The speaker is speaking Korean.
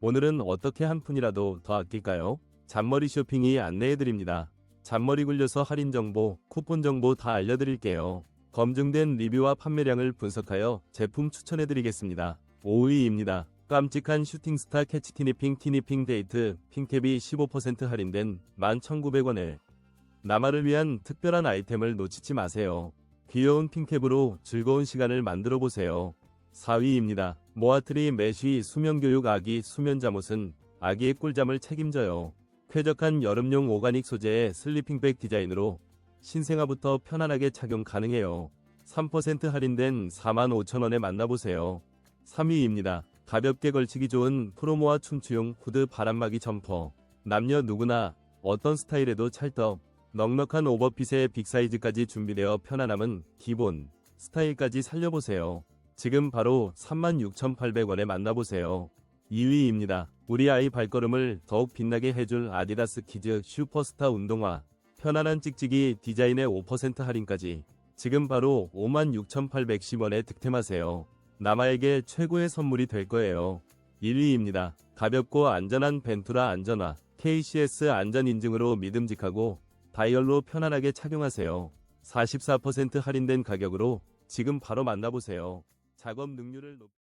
오늘은 어떻게 한 푼이라도 더 아낄까요? 잔머리 쇼핑이 안내해드립니다. 잔머리 굴려서 할인 정보, 쿠폰 정보 다 알려드릴게요. 검증된 리뷰와 판매량을 분석하여 제품 추천해드리겠습니다. 5위입니다. 깜찍한 슈팅스타 캐치 티니핑 티니핑 데이트 핑캡이 15% 할인된 11,900원에 나만을 위한 특별한 아이템을 놓치지 마세요. 귀여운 핑캡으로 즐거운 시간을 만들어 보세요. 4위입니다. 모아트리 메쉬 수면교육 아기 수면 잠옷은 아기의 꿀잠을 책임져요. 쾌적한 여름용 오가닉 소재의 슬리핑백 디자인으로 신생아부터 편안하게 착용 가능해요. 3% 할인된 45,000원에 만나보세요. 3위입니다. 가볍게 걸치기 좋은 프로모와 춤추용 후드 바람막이 점퍼. 남녀 누구나 어떤 스타일에도 찰떡. 넉넉한 오버핏의 빅사이즈까지 준비되어 편안함은 기본. 스타일까지 살려보세요. 지금 바로 36,800원에 만나보세요. 2위입니다. 우리 아이 발걸음을 더욱 빛나게 해줄 아디다스 키즈 슈퍼스타 운동화. 편안한 찍찍이 디자인의 5% 할인까지. 지금 바로 56,810원에 득템하세요. 남아에게 최고의 선물이 될 거예요. 1위입니다. 가볍고 안전한 벤투라 안전화. KCS 안전 인증으로 믿음직하고 다이얼로 편안하게 착용하세요. 44% 할인된 가격으로 지금 바로 만나보세요. 작업 능률을 높